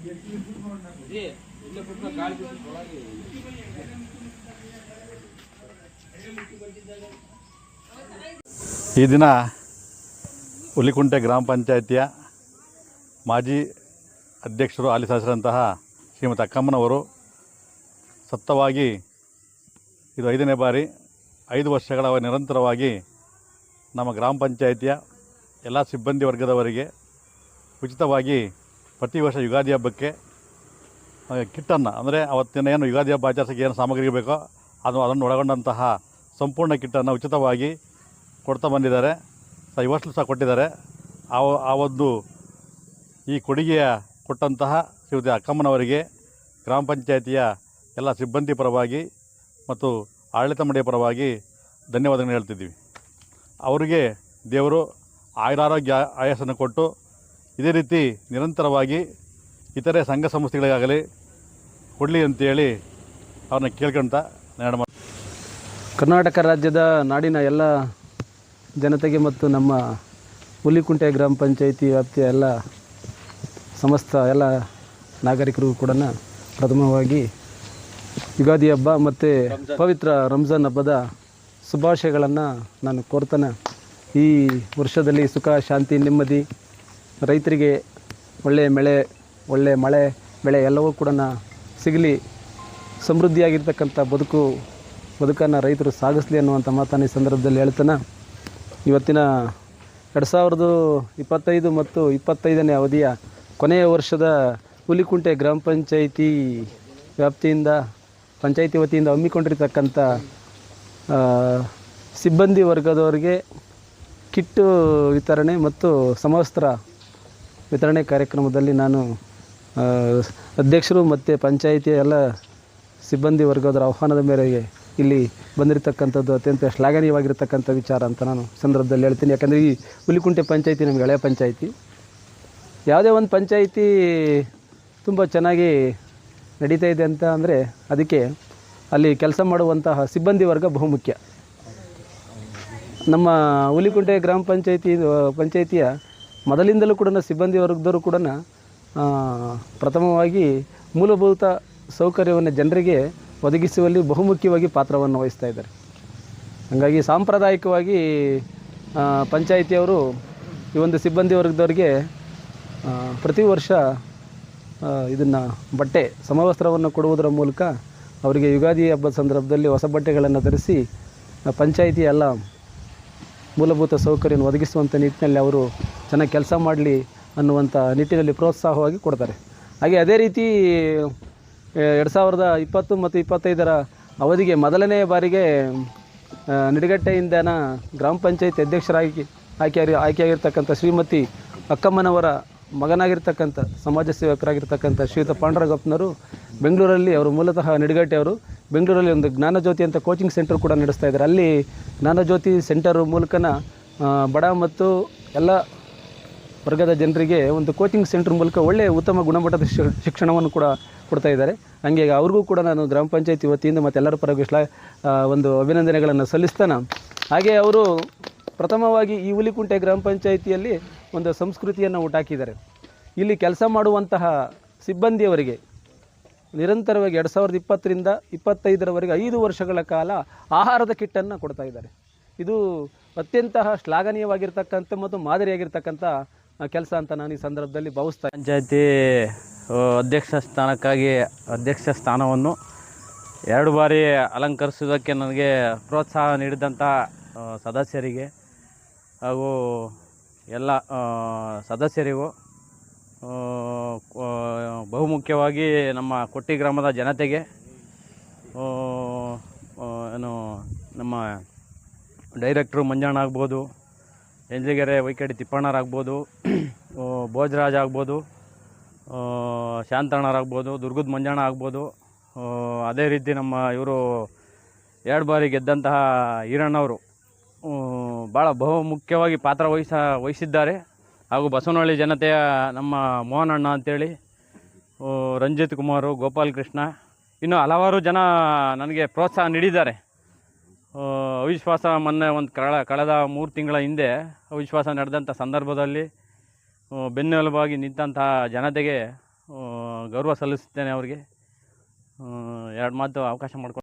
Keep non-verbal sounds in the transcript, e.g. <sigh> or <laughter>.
ಈ ದಿನ ಹುಲಿಕುಂಟೆ ಗ್ರಾಮ ಪಂಚಾಯಿತಿಯ ಮಾಜಿ ಅಧ್ಯಕ್ಷರು ಹಾಲಿ ಶ್ರೀಮತ ಶ್ರೀಮತಿ ಅಕ್ಕಮ್ಮನವರು ಸತ್ತವಾಗಿ ಇದು ಐದನೇ ಬಾರಿ ಐದು ವರ್ಷಗಳ ನಿರಂತರವಾಗಿ ನಮ್ಮ ಗ್ರಾಮ ಪಂಚಾಯಿತಿಯ ಎಲ್ಲ ಸಿಬ್ಬಂದಿ ವರ್ಗದವರಿಗೆ ಉಚಿತವಾಗಿ ಪ್ರತಿ ವರ್ಷ ಯುಗಾದಿ ಹಬ್ಬಕ್ಕೆ ಕಿಟ್ಟನ್ನು, ಅಂದರೆ ಅವತ್ತಿನ ಏನು ಯುಗಾದಿ ಹಬ್ಬ ಆಚರಿಸೋಕ್ಕೆ ಏನು ಸಾಮಗ್ರಿ ಬೇಕೋ ಅದು ಅದನ್ನು ಒಳಗೊಂಡಂತಹ ಸಂಪೂರ್ಣ ಕಿಟ್ಟನ್ನು ಉಚಿತವಾಗಿ ಕೊಡ್ತಾ ಬಂದಿದ್ದಾರೆ. ಸ ಇವಷ್ಟು ಸಹ ಕೊಟ್ಟಿದ್ದಾರೆ. ಆ ಆ ಒಂದು ಈ ಕೊಡುಗೆಯ ಕೊಟ್ಟಂತಹ ಶ್ರೀಮತಿ ಅಕ್ಕಮ್ಮನವರಿಗೆ ಗ್ರಾಮ ಪಂಚಾಯಿತಿಯ ಎಲ್ಲ ಸಿಬ್ಬಂದಿ ಪರವಾಗಿ ಮತ್ತು ಆಡಳಿತ ಮಂಡಳಿಯ ಪರವಾಗಿ ಧನ್ಯವಾದಗಳನ್ನು ಹೇಳ್ತಿದ್ದೀವಿ. ಅವರಿಗೆ ದೇವರು ಆಯುರಾರೋಗ್ಯ ಆಯಸ್ಸನ್ನು ಕೊಟ್ಟು ಇದೇ ರೀತಿ ನಿರಂತರವಾಗಿ ಇತರೆ ಸಂಘ ಸಂಸ್ಥೆಗಳಿಗಾಗಲಿ ಕೊಡಲಿ ಅಂತೇಳಿ ಅವ್ರನ್ನ ಕೇಳ್ಕೊಂತ ನಾಡ ಕರ್ನಾಟಕ ರಾಜ್ಯದ ನಾಡಿನ ಎಲ್ಲ ಜನತೆಗೆ ಮತ್ತು ನಮ್ಮ ಹುಲಿಕುಂಟೆ ಗ್ರಾಮ ಪಂಚಾಯಿತಿ ವ್ಯಾಪ್ತಿಯ ಎಲ್ಲ ಸಮಸ್ತ ಎಲ್ಲ ನಾಗರಿಕರಿಗೂ ಕೂಡ ಪ್ರಥಮವಾಗಿ ಯುಗಾದಿ ಹಬ್ಬ ಮತ್ತು ಪವಿತ್ರ ರಂಜಾನ್ ಹಬ್ಬದ ಶುಭಾಶಯಗಳನ್ನು ನಾನು ಕೋರ್ತಾನೆ ಈ ವರ್ಷದಲ್ಲಿ ಸುಖ ಶಾಂತಿ ನೆಮ್ಮದಿ ರೈತರಿಗೆ ಒಳ್ಳೆಯ ಮಳೆ ಒಳ್ಳೆಯ ಮಳೆ ಬೆಳೆ ಎಲ್ಲವೂ ಕೂಡ ಸಿಗಲಿ, ಸಮೃದ್ಧಿಯಾಗಿರ್ತಕ್ಕಂಥ ಬದುಕು, ಬದುಕನ್ನು ರೈತರು ಸಾಗಿಸ್ಲಿ ಅನ್ನುವಂಥ ಮಾತನ್ನು ಈ ಸಂದರ್ಭದಲ್ಲಿ ಹೇಳ್ತಾನೆ. ಇವತ್ತಿನ ಎರಡು ಸಾವಿರದ ಇಪ್ಪತ್ತೈದು ಮತ್ತು ಇಪ್ಪತ್ತೈದನೇ ಅವಧಿಯ ಕೊನೆಯ ವರ್ಷದ ಹುಲಿಕುಂಟೆ ಗ್ರಾಮ ಪಂಚಾಯಿತಿ ವ್ಯಾಪ್ತಿಯಿಂದ, ಪಂಚಾಯಿತಿ ವತಿಯಿಂದ ಹಮ್ಮಿಕೊಂಡಿರ್ತಕ್ಕಂಥ ಸಿಬ್ಬಂದಿ ವರ್ಗದವರಿಗೆ ಕಿಟ್ಟು ವಿತರಣೆ ಮತ್ತು ಸಮವಸ್ತ್ರ ವಿತರಣೆ ಕಾರ್ಯಕ್ರಮದಲ್ಲಿ ನಾನು ಅಧ್ಯಕ್ಷರು ಮತ್ತು ಪಂಚಾಯಿತಿಯ ಎಲ್ಲ ಸಿಬ್ಬಂದಿ ವರ್ಗದವರ ಆಹ್ವಾನದ ಮೇರೆಗೆ ಇಲ್ಲಿ ಬಂದಿರತಕ್ಕಂಥದ್ದು ಅತ್ಯಂತ ಶ್ಲಾಘನೀಯವಾಗಿರ್ತಕ್ಕಂಥ ವಿಚಾರ ಅಂತ ನಾನು ಸಂದರ್ಭದಲ್ಲಿ ಹೇಳ್ತೀನಿ. ಯಾಕಂದರೆ ಈ ಹುಲಿಕುಂಟೆ ಪಂಚಾಯಿತಿ ನಮಗೆ ಹಳೆಯ ಪಂಚಾಯಿತಿ. ಯಾವುದೇ ಒಂದು ಪಂಚಾಯಿತಿ ತುಂಬ ಚೆನ್ನಾಗಿ ನಡೀತಾ ಇದೆ ಅಂತ ಅಂದರೆ ಅದಕ್ಕೆ ಅಲ್ಲಿ ಕೆಲಸ ಮಾಡುವಂತಹ ಸಿಬ್ಬಂದಿ ವರ್ಗ ಬಹುಮುಖ್ಯ ನಮ್ಮ ಹುಲಿಕುಂಟೆ ಗ್ರಾಮ ಪಂಚಾಯಿತಿ, ಪಂಚಾಯಿತಿಯ ಮೊದಲಿಂದಲೂ ಕೂಡ ಸಿಬ್ಬಂದಿ ವರ್ಗದವರು ಕೂಡ ಪ್ರಥಮವಾಗಿ ಮೂಲಭೂತ ಸೌಕರ್ಯವನ್ನು ಜನರಿಗೆ ಒದಗಿಸುವಲ್ಲಿ ಬಹುಮುಖ್ಯವಾಗಿ ಪಾತ್ರವನ್ನು ವಹಿಸ್ತಾ ಇದ್ದಾರೆ. ಹಾಗಾಗಿ ಸಾಂಪ್ರದಾಯಿಕವಾಗಿ ಪಂಚಾಯಿತಿಯವರು ಈ ಒಂದು ಸಿಬ್ಬಂದಿ ವರ್ಗದವರಿಗೆ ಪ್ರತಿ ವರ್ಷ ಇದನ್ನು ಬಟ್ಟೆ, ಸಮವಸ್ತ್ರವನ್ನು ಕೊಡುವುದರ ಮೂಲಕ ಅವರಿಗೆ ಯುಗಾದಿ ಹಬ್ಬದ ಸಂದರ್ಭದಲ್ಲಿ ಹೊಸ ಬಟ್ಟೆಗಳನ್ನು ಧರಿಸಿ, ಪಂಚಾಯಿತಿಯ ಪಂಚಾಯಿತಿ ಎಲ್ಲ ಮೂಲಭೂತ ಸೌಕರ್ಯವನ್ನು ಒದಗಿಸುವಂಥ ನಿಟ್ಟಿನಲ್ಲಿ ಅವರು ಚೆನ್ನಾಗಿ ಕೆಲಸ ಮಾಡಲಿ ಅನ್ನುವಂಥ ನಿಟ್ಟಿನಲ್ಲಿ ಪ್ರೋತ್ಸಾಹವಾಗಿ ಕೊಡ್ತಾರೆ. ಹಾಗೆ ಅದೇ ರೀತಿ ಎರಡು ಸಾವಿರದ ಇಪ್ಪತ್ತು ಮತ್ತು ಇಪ್ಪತ್ತೈದರ ಅವಧಿಗೆ ಮೊದಲನೇ ಬಾರಿಗೆ ನಿಡಗಟ್ಟೆಯಿಂದನ ಗ್ರಾಮ ಪಂಚಾಯತಿ ಅಧ್ಯಕ್ಷರಾಗಿ ಆಯ್ಕೆ ಆಯ್ಕೆಯಾಗಿರ್ತಕ್ಕಂಥ ಶ್ರೀಮತಿ ಅಕ್ಕಮ್ಮನವರ ಮಗನಾಗಿರ್ತಕ್ಕಂಥ, ಸಮಾಜ ಸೇವಕರಾಗಿರ್ತಕ್ಕಂಥ ಶ್ರೀಯುತ ಪಾಂಡರಗಪ್ಪನವರು ಬೆಂಗಳೂರಲ್ಲಿ, ಅವರು ಮೂಲತಃ ನಿಡಗಟ್ಟೆಯವರು ಬೆಂಗಳೂರಲ್ಲಿ ಒಂದು ಜ್ಞಾನಜ್ಯೋತಿ ಅಂತ ಕೋಚಿಂಗ್ ಸೆಂಟರ್ ಕೂಡ ನಡೆಸ್ತಾ ಇದ್ದಾರೆ. ಅಲ್ಲಿ ಜ್ಞಾನಜ್ಯೋತಿ ಸೆಂಟರ್ ಮೂಲಕನ ಬಡ ಮತ್ತು ಎಲ್ಲ ವರ್ಗದ ಜನರಿಗೆ ಒಂದು ಕೋಚಿಂಗ್ ಸೆಂಟ್ರ್ ಮೂಲಕ ಒಳ್ಳೆಯ ಉತ್ತಮ ಗುಣಮಟ್ಟದ ಶಿಕ್ಷಣವನ್ನು ಕೂಡ ಕೊಡ್ತಾ ಇದ್ದಾರೆ. ಹಂಗೆ ಅವ್ರಿಗೂ ಕೂಡ ನಾನು ಗ್ರಾಮ ಪಂಚಾಯತಿ ವತಿಯಿಂದ ಮತ್ತು ಎಲ್ಲರ ಪರವಾಗಿ ಒಂದು ಅಭಿನಂದನೆಗಳನ್ನು ಸಲ್ಲಿಸ್ತಾನೆ. ಹಾಗೆ ಅವರು ಪ್ರಥಮವಾಗಿ ಈ ಹುಲಿಕುಂಟೆ ಗ್ರಾಮ ಪಂಚಾಯಿತಿಯಲ್ಲಿ ಒಂದು ಸಂಸ್ಕೃತಿಯನ್ನು ಹುಟ್ಟಾಕಿದ್ದಾರೆ ಇಲ್ಲಿ ಕೆಲಸ ಮಾಡುವಂತಹ ಸಿಬ್ಬಂದಿಯವರಿಗೆ ನಿರಂತರವಾಗಿ ಎರಡು ಸಾವಿರದ ಇಪ್ಪತ್ತರಿಂದ ಇಪ್ಪತ್ತೈದರವರೆಗೆ ಐದು ವರ್ಷಗಳ ಕಾಲ ಆಹಾರದ ಕಿಟ್ಟನ್ನು ಕೊಡ್ತಾ ಇದ್ದಾರೆ. ಇದು ಅತ್ಯಂತ ಶ್ಲಾಘನೀಯವಾಗಿರ್ತಕ್ಕಂಥ ಮತ್ತು ಮಾದರಿಯಾಗಿರ್ತಕ್ಕಂಥ ಕೆಲಸ ಅಂತ ನಾನು ಈ ಸಂದರ್ಭದಲ್ಲಿ ಭಾವಿಸ್ತಾ ಪಂಚಾಯತಿ ಅಧ್ಯಕ್ಷ ಸ್ಥಾನಕ್ಕಾಗಿ ಅಧ್ಯಕ್ಷ ಸ್ಥಾನವನ್ನು ಎರಡು ಬಾರಿ ಅಲಂಕರಿಸುವುದಕ್ಕೆ ನನಗೆ ಪ್ರೋತ್ಸಾಹ ನೀಡಿದಂಥ ಸದಸ್ಯರಿಗೆ ಹಾಗೂ ಎಲ್ಲ ಸದಸ್ಯರಿಗೂ ಬಹುಮುಖ್ಯವಾಗಿ ನಮ್ಮ ಕೊಟ್ಟಿ ಗ್ರಾಮದ ಜನತೆಗೆ ಏನು ನಮ್ಮ ಡೈರೆಕ್ಟ್ರು ಮಂಜಣ್ಣ ಆಗ್ಬೋದು ಎಂಜಗೆರೆ ವೈಕಡಿ ತಿಪ್ಪಣ್ಣರಾಗ್ಬೋದು <clears throat> ಭೋಜರಾಜ್ ಆಗ್ಬೋದು ಶಾಂತಣ್ಣರಾಗ್ಬೋದು, ದುರ್ಗದ ಮಂಜಣ್ಣ ಆಗ್ಬೋದು ಅದೇ ರೀತಿ ನಮ್ಮ ಇವರು ಎರಡು ಬಾರಿ ಗೆದ್ದಂತಹ ಈರಣ್ಣವರು ಭಾಳ ಬಹು ಮುಖ್ಯವಾಗಿ ಪಾತ್ರ ವಹಿಸ, ವಹಿಸಿದ್ದಾರೆ. ಹಾಗೂ ಬಸವನಹಳ್ಳಿ ಜನತೆಯ ನಮ್ಮ ಮೋಹನಣ್ಣ ಅಂತೇಳಿ ರಂಜಿತ್ ಕುಮಾರು, ಗೋಪಾಲ್ ಕೃಷ್ಣ, ಇನ್ನು ಹಲವಾರು ಜನ ನನಗೆ ಪ್ರೋತ್ಸಾಹ ನೀಡಿದ್ದಾರೆ. ಅವಿಶ್ವಾಸ ಮೊನ್ನೆ ಒಂದು ಕಳ, ಕಳೆದ ಮೂರು ತಿಂಗಳ ಹಿಂದೆ ಅವಿಶ್ವಾಸ ನಡೆದಂಥ ಸಂದರ್ಭದಲ್ಲಿ ಬೆನ್ನೆಲುಬಾಗಿ ನಿಂತಹ ಜನತೆಗೆ ಗೌರವ ಸಲ್ಲಿಸುತ್ತೇನೆ ಅವರಿಗೆ. ಎರಡು ಮಾತು ಅವಕಾಶ ಮಾಡಿಕೊಟ್ಟು